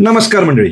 नमस्कार मंडळी.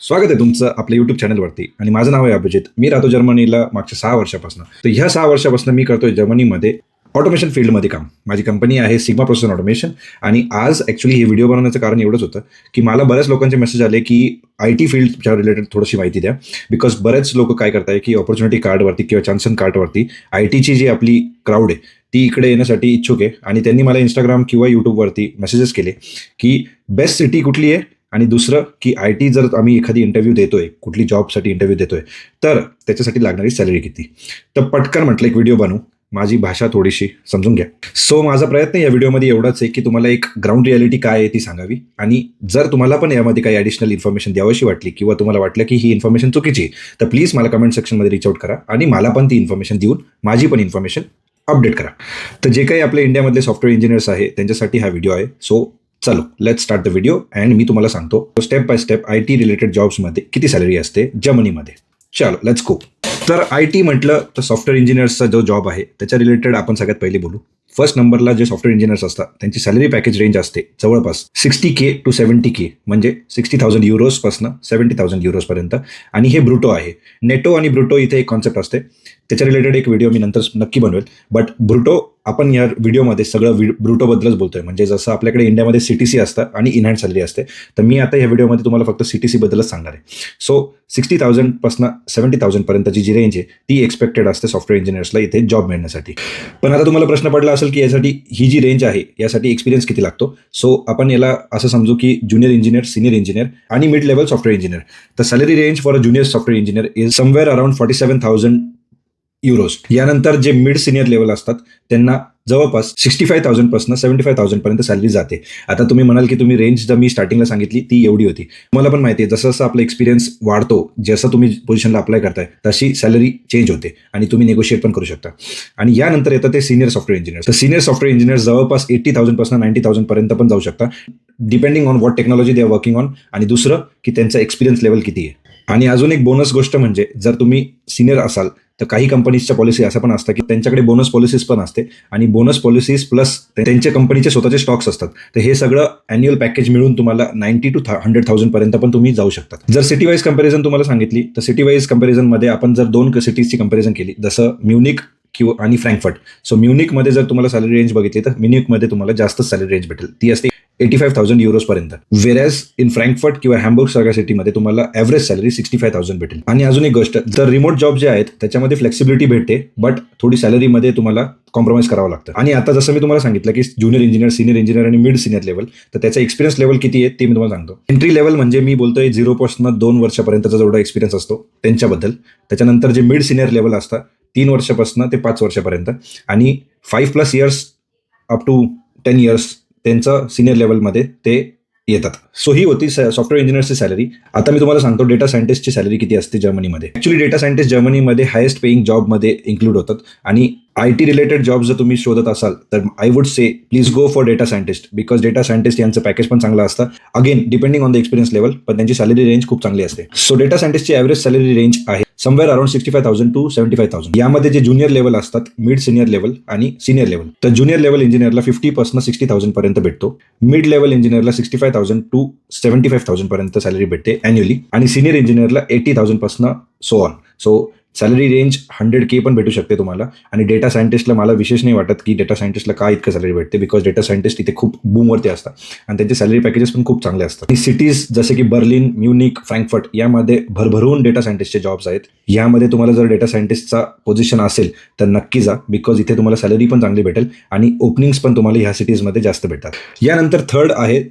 स्वागत आहे तुमचं आपल्या युट्यूब चॅनलवरती आणि माझं नाव आहे अभिजित. मी राहतो जर्मनीला मागच्या सहा वर्षापासून. तर ह्या सहा वर्षापासून मी करतोय जर्मनीमध्ये ऑटोमेशन फील्डमध्ये काम. माझी कंपनी आहे सिग्मा प्रोसेस ऑटोमेशन आणि आज ॲक्च्युली हे व्हिडिओ बनवण्याचं कारण एवढंच होतं की मला बऱ्याच लोकांचे मेसेज आले की आय टी फील्डच्या रिलेटेड थोडीशी माहिती द्या. बिकॉज बरेच लोक काय करताय की ऑपॉर्च्युनिटी कार्डवरती किंवा चान्सन कार्डवरती आय टीची जी आपली क्राऊड आहे ती इकडे येण्यासाठी इच्छुक आहे. आणि त्यांनी मला इंस्टाग्राम किंवा यूट्यूबवरती मेसेजेस केले की बेस्ट सिटी कुठली आहे? आणि दुसरं की आय टी जर आम्ही एखादी इंटरव्ह्यू देतोय कुठली जॉबसाठी इंटरव्ह्यू देतोय तर त्याच्यासाठी लागणारी सॅलरी किती? तर पटकन म्हटलं एक व्हिडिओ बनवू. माझी भाषा थोडीशी समजून घ्या. सो माझा प्रयत्न या व्हिडिओमध्ये एवढाच आहे की तुम्हाला एक ग्राउंड रियालिटी काय आहे ती सांगावी. आणि जर तुम्हाला पण यामध्ये काही ॲडिशनल इन्फॉर्मेशन द्यावीशी वाटली किंवा तुम्हाला वाटलं की ही इन्फॉर्मेशन चुकीची आहे, तर प्लीज मला कमेंट सेक्शनमध्ये रिच आउट करा आणि मला पण ती इन्फॉर्मेशन देऊन माझी पण इन्फॉर्मेशन अपडेट करा. तर जे काही आपले इंडियामधले सॉफ्टवेअर इंजिनियर्स आहे त्यांच्यासाठी हा व्हिडिओ आहे. सो चलो let start the video and मी तुम्हाला सांगतो step by step I T related जॉब्समध्ये किती सॅलरी असते जर्मनीमध्ये चलो लेट्स गो तर आय टी म्हटलं तर सॉफ्टवेअर इंजिनियर्सचा जो जॉब आहे त्याच्या रिलेटेड आपण सगळ्यात पहिले बोलू. फर्स्ट नंबरला जे सॉफ्टवेअर इंजिनियर्स असतात त्यांची सॅलरी पॅकेज रेंज असते जवळपास sixty K to seventy K म्हणजे सिक्स्टी थाउजंड युरोजपासून सेव्हन्टी थाउजंड युरोजपर्यंत आणि हे ब्रुटो आहे. नेटो आणि ब्रुटो इथे एक कॉन्सेप्ट असते. त्याच्या रिलेटेड एक व्हिडिओ मी नंतर नक्की बनवेल. बट ब्रुटो आपण या व्हिडिओमध्ये सगळं वि ब्रुटोबद्दलच बोलतोय. म्हणजे जसं आपल्याकडे इंडियामध्ये सी टी सी असतं आणि इनहँड सॅलरी असते तर मी आता या व्हिडिओमध्ये तुम्हाला फक्त सी टी सीबद्दलच सांगणार आहे. सो सिक्स्टी थाउजंडपासून सेव्हन्टी थाउजंडपर्यंतची जी रेंज आहे ती एक्सपेक्टेड असते सॉफ्टवेअर इंजिनियर्सला इथे जॉब मिळण्यासाठी. पण आता तुम्हाला प्रश्न पडला असेल की यासाठी ही जी रेंज आहे यासाठी एक्सपिरियन्स किती लागतो? सो आपण याला असं समजू की ज्युनियर इंजिनियर सिनियर इंजिनियर आणि मिड लेवल सॉफ्टवेअर इंजिनियर तर salary range for a junior software engineer is somewhere around forty seven thousand euros यानंतर जे मिड सिनियर लेवल असतात त्यांना जवळपास सिक्स्टी फाय थाउजंडपासून सेव्हन्टी फाय थाउजंडपर्यंत सॅलरी जाते. आता तुम्ही म्हणाल की तुम्ही रेंज जर मी स्टार्टिंगला सांगितली ती एवढी होती. मला पण माहिती आहे जसं जसं आपला एक्सपिरियन्स वाढतो जसं तुम्ही पोझिशनला अप्लाय करताय तशी सॅलरी चेंज होते आणि तुम्ही नेगोशिएट पण करू शकता. आणि यानंतर येतं ते सिनियर सॉफ्टवेअर इंजिनियर तर सिनियर सॉफ्टवेअर इंजिनियर जवळपास एट्टी थाउजंडपासून नाईन्टी थाउजंडपर्यंत पण जाऊ शकता depending on what technology they are working on आणि दुसरं की त्यांचा एक्सपिरियन्स लेवल किती आहे. आणि अजून एक बोनस गोष्ट म्हणजे जर तुम्ही सिनियर असाल तर काही कंपनीजच्या पॉलिसी असं पण असतं की त्यांच्याकडे बोनस पॉलिसीज पण असते आणि बोनस पॉलिसीज प्लस त्यांच्या कंपनीचे स्वतःचे स्टॉक्स असतात. तर हे सगळं अॅन्युअल पॅकेज मिळून तुम्हाला नाईन्टी टू हंड्रेड थाउजंड पर्यंत पण तुम्ही जाऊ शकता. जर सिटी वाईज कंपॅरिझन तुम्हाला सांगितली तर सिटी वाईज कंपॅरिझनमध्ये आपण जर दोन सिटीजची कंपॅरिझन केली जसं म्युनिक किंवा आणि फ्रँकफर्ट सो म्युनिकमध्ये जर तुम्हाला सॅलरी रेंज बघितली तर म्युनिकमध्ये तुम्हाला जास्त सॅलरी रेंज भेटेल. ती असते एटी फाईव्ह थाउजंड युरोजपर्यंत वेरॅज इन फ्रँकफर्ट किंवा हॅम्बर्ग सारख्या सिटीमध्ये तुम्हाला average salary sixty five thousand भेटेल. आणि अजून एक गोष्ट जर रिमोट जॉब जे आहेत त्याच्यामध्ये फ्लेक्सिबिलिटी भेटते बट थोडी सॅलरीमध्ये तुम्हाला कॉम्प्रोमाइज करावं लागतं. आणि आता जसं मी तुम्हाला सांगितलं की ज्युनियर इंजिनियर सिनियर इंजिनियर आणि मिड सिनियर लेवल तर त्याचा एक्सपिरियन्स लेवल किती आहे ते मी तुम्हाला सांगतो. एंट्री लेवल म्हणजे मी बोलतोय झिरोपासून दोन वर्षापर्यंतचा जेवढा एक्सपिरियन्स असतो त्यांच्याबद्दल. त्याच्यानंतर जे मिड सिनियर लेवल असतं तीन वर्षापासून ते पाच वर्षापर्यंत. आणि five plus years up to ten years त्यांचं सिनियर लेवलमध्ये ते येतात. सो ही होती सॉफ्टवेअर इंजिनियरची सॅलरी आता मी तुम्हाला सांगतो डेटा सायंटिस्टची सॅलरी किती असते जर्मनीमध्ये ॲक्च्युली डेटा सायंटिस्ट जर्मनीमध्ये हायेस्ट पेईंग जॉबमध्ये इन्क्लूड होतात. आणि आय टी रिलेटेड जॉब जर तुम्ही शोधत असाल तर I would say please go for data scientist because data scientist यांचं पॅकेज पण चांगलं असतं. Again depending on the experience level पण त्यांची सॅलरी रेंज खूप चांगली असते. सो डेटा सायंटिस्टची ॲव्हरेज सॅलरी रेंज आहे somewhere around sixty five thousand to seventy five thousand यामध्ये जे ज्युनियर लेवल असतात मिड सिनियर लेवल आणि सिनियर लेवल तर ज्युनियर लेवल इंजिनियरला फिफ्टी पर्सन सिक्स्टी थाउजंड पर्यंत भेटतो. Mid level इंजिनियरला sixty five thousand to seventy five thousand पर्यंत salary भेटते अॅन्युअली आणि सिनियर इंजिनियरला eighty थाउजंडपासून so on so salary range hundred K पण भेटू शकते तुम्हाला. आणि डेटा सायंटिस्टला मला विशेष नाही वाटत की डेटा सायंटिस्टला का इतकं सॅलरी भेटते बिकॉज डेटा सायंटिस्ट इथे खूप बूमवरती असतात. आणि त्यांचे सॅलरी पॅकेजेस पण खूप चांगले असतात. आणि सिटीज जसे की बर्लिन म्युनिक फ्रँकफर्ट यामध्ये भरभरून डेटा सायंटिस्टचे जॉब्स आहेत. यामध्ये तुम्हाला जर डेटा सायंटिस्टचा पोझिशन असेल तर नक्की जा बिकॉज इथे तुम्हाला सॅलरी पण चांगली भेटेल आणि ओपनिंग्स पण तुम्हाला ह्या सिटीजमध्ये जास्त भेटतात. यानंतर थर्ड आहे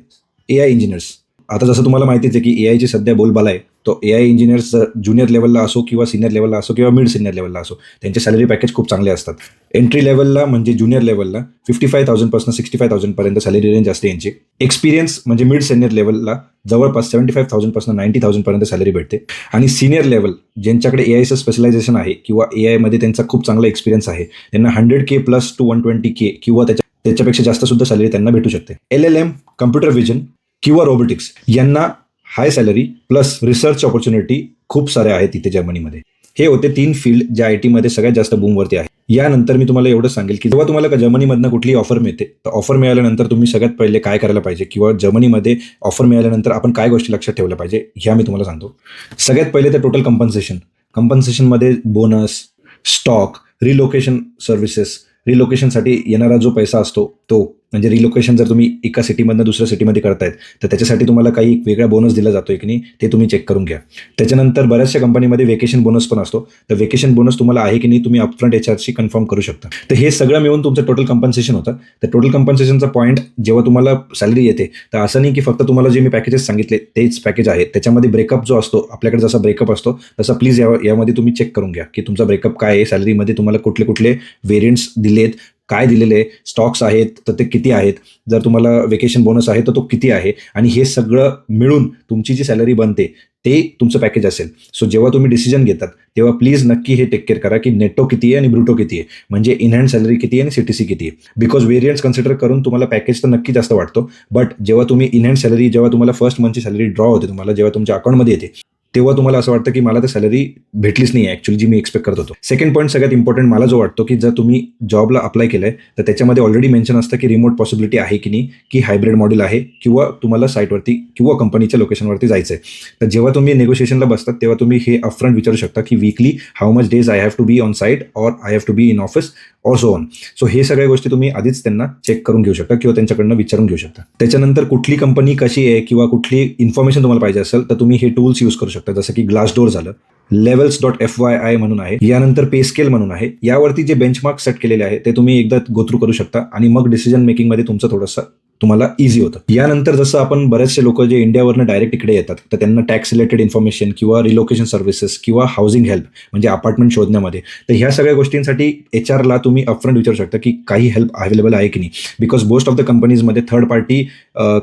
ए आय इंजिनियर्स आता जसं तुम्हाला माहितीच आहे की ए आयची सध्या बोलबाला आहे. तो ए आय इंजिनियर्स ज्युनियर लेवलला असो किंवा सिनियर लेवलला असो किंवा मिड सिनियर लेवलला असो त्यांचे सॅलरी पॅकेज खूप चांगले असतात. एंट्री लेवलला म्हणजे ज्युनियर लेवलला फिफ्टी फाय थाउजंडपासून सिक्स्टी फाय थाउजंडपर्यंत सॅलरी रेंज असते यांची. एक्सपिरियन्स म्हणजे मिड सिनियर लेवलला जवळपास सेव्हन्टी फाईव्ह थाउजंडपासून नाईन्टी थाउजंडपर्यंत सॅलरी भेटते. आणि सिनियर लेवल ज्यांच्याकडे ए आयचं स्पेशलायझेशन आहे किंवा ए आयमध्ये त्यांचा खूप चांगला एक्सपिरियन्स आहे त्यांना hundred K plus to one twenty K किंवा त्याच्या त्याच्यापेक्षा जास्त सुद्धा सॅलरी त्यांना भेटू शकते. L L M computer vision किंवा रोबोटिक्स यांना high salary plus research opportunity खूप साऱ्या आहेत तिथे जर्मनीमध्ये हे होते तीन फील्ड ज्या आय टीमध्ये सगळ्यात जास्त बूमवरती आहे. यानंतर मी तुम्हाला एवढं सांगेल की जेव्हा तुम्हाला का जर्मनीमधनं कुठली ऑफर मिळते तर ऑफर मिळाल्यानंतर तुम्ही सगळ्यात पहिले काय करायला पाहिजे किंवा जर्मनीमध्ये ऑफर मिळाल्यानंतर आपण काय गोष्टी लक्षात ठेवल्या पाहिजे ह्या मी तुम्हाला सांगतो. सगळ्यात पहिले तर टोटल कंपन्सेशन कंपन्सेशनमध्ये बोनस स्टॉक रिलोकेशन सर्व्हिसेस रिलोकेशनसाठी येणारा जो पैसा असतो तो म्हणजे रिलोकेशन जर तुम्ही एका सिटीमधनं दुसऱ्या सिटीमध्ये करतायत तर त्याच्यासाठी तुम्हाला काही वेगळा बोनस दिला जातोय की नाही ते तुम्ही चेक करून घ्या. त्याच्यानंतर बऱ्याचशा कंपनीमध्ये वेकेशन बोनस पण असतो. तर वेकेशन बोनस तुम्हाला आहे की नाही तुम्ही अपफ्रंट एच कन्फर्म करू शकता. तर हे सगळं मिळून तुमचं टोटल कंपन्सेशन होतं. तर टोटल कम्पन्सेशनचा पॉईंट जेव्हा तुम्हाला सॅलरी येते तर असं नाही की फक्त तुम्हाला जे मी पॅकेजेस सांगितले तेच पॅकेज आहे. त्याच्यामध्ये ब्रेकअप जो असतो आपल्याकडे जसा ब्रेकअप असतो तसा प्लीज या यामध्ये तुम्ही चेक करून घ्या की तुमचा ब्रेकअप काय आहे. सॅलरीमध्ये तुम्हाला कुठले कुठले व्हेरियंट्स दिलेत. काय दिलेले आहे स्टॉक्स आहेत तर ते किती आहेत जर तुम्हाला वेकेशन बोनस आहे तर तो किती आहे आणि हे सगळं मिळून तुमची जी सॅलरी बनते ते तुमचं पॅकेज असेल. सो जेव्हा तुम्ही डिसिजन घेतात तेव्हा प्लीज नक्की हे टेक केअर करा की नेटो किती आहे आणि ब्रुटो किती आहे. म्हणजे इन हँड सॅलरी किती आहे आणि सीटीसी किती आहे. बिकॉज वेरियन्स कन्सिडर करून तुम्हाला पॅकेज तर नक्की जास्त वाटतो बट जेव्हा तुम्ही इन हँड सॅलरी जेव्हा तुम्हाला फर्स्ट मंथची सॅलरी ड्रॉ होते तुम्हाला जेव्हा तुमच्या अकाउंटमध्ये येते तेव्हा तुम्हाला असं वाटतं की मला तर सॅलरी भेटलीच नाही आहे ॲक्च्युली जी मी एक्सपेक्ट करत होतो. सेकंड पॉईंट सगळ्यात इम्पॉर्टंट मला जो वाटतो की जर तुम्ही जॉबला अप्लाय केलं आहे तर त्याच्यामध्ये ऑलरेडी मेन्शन असतं की रिमोट पॉसिबिलिटी आहे की नाही की हायब्रिड मॉडेल आहे किंवा तुम्हाला साईटवरती किंवा कंपनीच्या लोकेशनवरती जायचं आहे तर जेव्हा तुम्ही नेगोशिएशनला बसतात तेव्हा तुम्ही हे अपफ्रंट विचारू शकता की weekly how much days I have to be on site or I have to be in office or so on so हे सगळ्या गोष्टी तुम्ही आधीच त्यांना चेक करून घेऊ शकता किंवा त्यांच्याकडनं विचारून घेऊ शकता. त्याच्यानंतर कुठली कंपनी कशी आहे किंवा कुठली इन्फॉर्मेशन तुम्हाला पाहिजे असेल तर तुम्ही हे टूल्स यूज करू शकता. जसं की ग्लास डोर झालं levels dot F Y I म्हणून आहे यानंतर पे स्केल म्हणून आहे यावरती जे बेंचमार्क सेट केलेले आहे ते तुम्ही एकदा गोथ्रू करू शकता आणि मग डिसिजन मेकिंगमध्ये तुमचं थोडंसं तुम्हाला इझी होतं. यानंतर जसं आपण बरेचसे लोक जे इंडियावरनं डायरेक्ट इकडे येतात तर त्यांना टॅक्स रिलेटेड इन्फॉर्मेशन किंवा रिलोकेशन सर्व्हिसेस किंवा हाऊसिंग हेल्प म्हणजे अपार्टमेंट शोधण्यामध्ये तर ह्या सगळ्या गोष्टींसाठी एच आरला तुम्ही अपफ्रंट विचारू शकता की काही हेल्प अवेलेबल आहे की नाही. बिकॉज मोस्ट ऑफ द कंपनीजमध्ये थर्ड पार्टी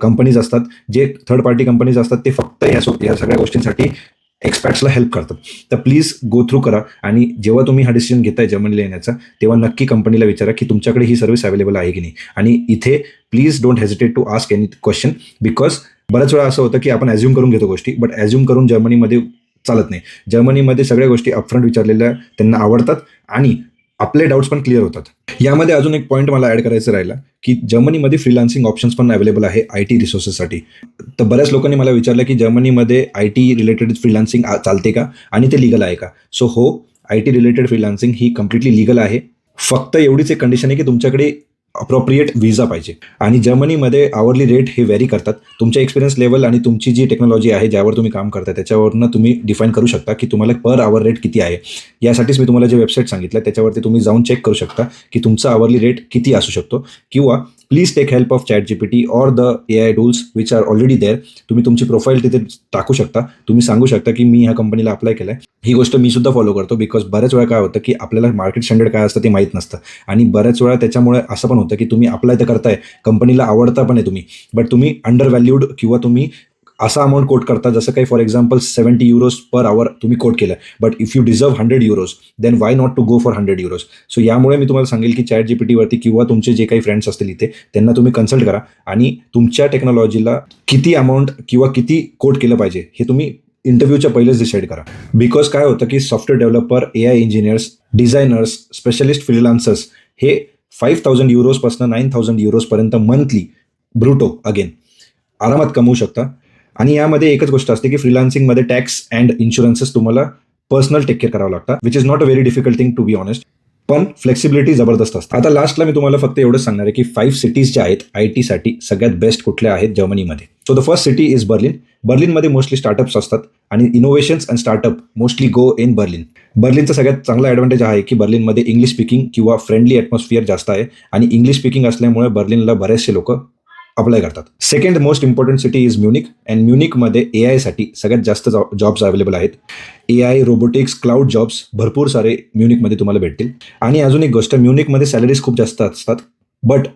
कंपनीज असतात. जे थर्ड पार्टी कंपनीज असतात ते फक्त ह्या सो- ह्या सगळ्या गोष्टींसाठी एक्सपर्ट्सला हेल्प करतात तर प्लीज गो थ्रू करा आणि जेव्हा तुम्ही हा डिसिजन घेताय जर्मनीला येण्याचा तेव्हा नक्की कंपनीला विचारा की तुमच्याकडे ही सर्व्हिस अवेलेबल आहे की नाही. आणि इथे please don't hesitate to ask any question because बऱ्याच वेळा असं होतं की आपण ॲज्युम करून घेतो गोष्टी बट ॲझ्युम करून जर्मनीमध्ये चालत नाही. जर्मनीमध्ये सगळ्या गोष्टी अपफ्रंट विचारलेल्या त्यांना आवडतात आणि आपले डाऊट्स पण क्लिअर होतात. यामध्ये अजून एक पॉईंट मला ॲड करायचं राहिला की जर्मनीमध्ये फ्रीलान्सिंग ऑप्शन्स पण अवेलेबल आहे आय टी रिसोर्सेससाठी तर बऱ्याच लोकांनी मला विचारलं की जर्मनीमध्ये आय टी रिलेटेड फ्रीलान्सिंग चालते का? आणि ते लिगल आहे का? सो हो आय टी रिलेटेड फ्रीलान्सिंग ही कम्प्लिटली लिगल आहे. फक्त एवढीच एक कंडिशन आहे की तुमच्याकडे अप्रोप्रिएट व्हिजा पाहिजे. आणि जर्मनीमध्ये आवरली रेट हे व्हॅरी करतात. तुमच्या एक्सपिरियन्स लेवल आणि तुमची जी टेक्नॉलॉजी आहे ज्यावर तुम्ही काम करता त्याच्यावरनं तुम्ही डिफाईन करू शकता की तुम्हाला पर आवर रेट किती आहे. यासाठीच मी तुम्हाला जे वेबसाईट सांगितलं त्याच्यावरती तुम्ही जाऊन चेक करू शकता की तुमचा आवरली रेट किती असू शकतो किंवा please take help of chat G P T or the A I tools which are already there तुम्ही तुमची प्रोफाईल तिथे टाकू शकता. तुम्ही सांगू शकता की मी ह्या कंपनीला अप्लाय केलं आहे ही गोष्ट मी सुद्धा फॉलो करतो बिकॉज बऱ्याच वेळा काय होतं की आपल्याला मार्केट स्टँडर्ड काय असतं ते माहीत नसतं. आणि बऱ्याच वेळा त्याच्यामुळे असं पण होतं की तुम्ही अप्लाय तर करताय कंपनीला आवडता पण आहे तुम्ही. बट तुम्ही अंडर व्हॅल्यूड किंवा तुम्ही असा अमाऊंट कोट करता जसं काही for example seventy euros per hour तुम्ही कोट केलं. But if you deserve hundred euros then why not to go for hundred euros so यामुळे मी तुम्हाला सांगेल की चॅट जीपीटीवरती किंवा तुमचे जे काही फ्रेंड्स असतील इथे त्यांना तुम्ही कन्सल्ट करा आणि तुमच्या टेक्नॉलॉजीला किती अमाऊंट किंवा किती कोट केलं पाहिजे हे तुम्ही इंटरव्ह्यूच्या पहिलेच डिसाईड करा. बिकॉज काय होतं की software developer A I engineers designers specialist freelancers हे फाईव्ह थाउजंड युरोजपासून नाईन थाउजंड युरोजपर्यंत मंथली ब्रुटो अगेन आरामात कमवू शकता. आणि यामध्ये एकच गोष्ट असते की फ्रीलान्सिंगमध्ये टॅक्स अँड इन्शुरन्सेस तुम्हाला पर्सनल टेक केअर करावं लागतं which is not a very difficult thing to be honest पण फ्लेक्सिबिलिटी जबरदस्त असते. आता लास्टला मी तुम्हाला फक्त एवढंच सांगणार आहे की फाईव्ह सिटीज ज्या आहेत आय टीसाठी सगळ्यात बेस्ट कुठल्या आहेत? जर्मनीमध्ये. So the first city is Berlin बर्लिनमध्ये mostly startups असतात आणि innovations and startup mostly go in Berlin बर्लिनचा सगळ्यात चांगला ॲडव्हान्टेज आहे की बर्लिनमध्ये इंग्लिश स्पीकिंग किंवा फ्रेंडली ॲटमॉस्फिअर जास्त आहे आणि इंग्लिश स्पीकिंग असल्यामुळे बर्लिनला बरेचसे लोक अप्लाय करतात. Second most important city is Munich and म्युनिकमध्ये A आयसाठी सगळ्यात जास्त जॉब्स अवेलेबल आहेत. A I robotics cloud jobs भरपूर सारे म्युनिकमध्ये तुम्हाला भेटतील. आणि अजून एक गोष्ट म्युनिकमध्ये सॅलरीज खूप जास्त असतात बट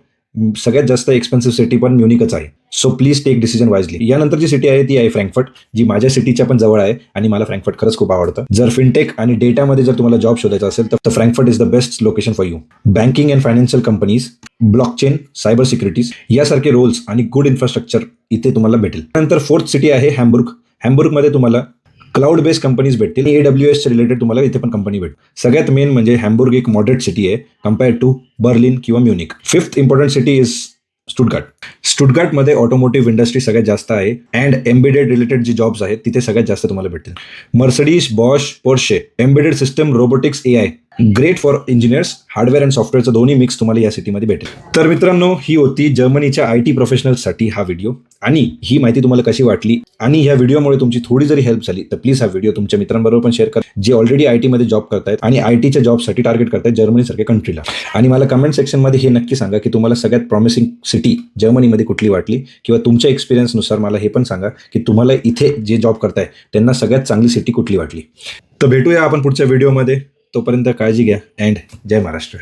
सगळ्यात जास्त एक्सपेन्सिव्ह सिटी पण म्युनिकच आहे. So please take decision wisely यानंतर जी सिटी आहे ती आहे फ्रँकफर्ट जी माझ्या सिटीच्या पण जवळ आहे आणि मला फ्रँकफर्ट खरंच खूप आवडतं. जर फिनटेक आणि डेटामध्ये जर तुम्हाला जॉब शोधायचा असेल तर Frankfurt is the best location for you banking and financial companies blockchain cyber securities यासारखे रोल्स आणि गुड इन्फ्रास्ट्रक्चर इथे तुम्हाला भेटेल. नंतर फोर्थ सिटी आहे हॅम्बुर्ग. हॅम्बुर्गमध्ये तुम्हाला क्लाउड बेस्ड कंपनीज भेटतील ए डब्ल्यू एसच्या रिलेटेड तुम्हाला इथे पण कंपनी भेटेल. सगळ्यात मेन म्हणजे हॅम्बुर्ग एक मॉडरेट सिटी आहे कम्पेअर्ड टू बर्लिन किंवा Munich fifth important city is Stuttgart. स्टुटगार्टमध्ये automotive industry सगळ्यात जास्त आहे अँड एम्बेडेड रिलेटेड जे जॉब्स आहेत तिथे सगळ्यात जास्त तुम्हाला भेटतील. Mercedes Bosch Porsche embedded system robotics A I great for engineers hardware and सॉफ्टवेअरचं दोन्ही मिक्स तुम्हाला या सिटीमध्ये भेटेल. तर मित्रांनो ही होती जर्मनीच्या आय टी प्रोफेशनलसाठी हा व्हिडिओ आणि ही माहिती तुम्हाला कशी वाटली? आणि ह्या व्हिडिओमुळे तुमची थोडी जरी हेल्प झाली तर प्लीज हा व्हिडिओ तुमच्या मित्रांबरोबर पण शेअर करा. जे ऑलरेडी आय टीमध्ये जॉब करतायत आणि आय टीच्या जॉबसाठी टार्गेट करतायत जर्मनीसारख्या कंट्रीला आणि मला कमेंट सेक्शनमध्ये हे नक्की सांगा की तुम्हाला सगळ्यात प्रॉमिसिंग सिटी जर्मनीमध्ये कुठली वाटली? किंवा तुमच्या एक्सपिरियन्सनुसार मला हे पण सांगा की तुम्हाला इथे जे जॉब करताय त्यांना सगळ्यात चांगली सिटी कुठली वाटली? तर भेटूया आपण पुढच्या व्हिडिओमध्ये तोपर्यंत काळजी घ्या. अँड जय महाराष्ट्र.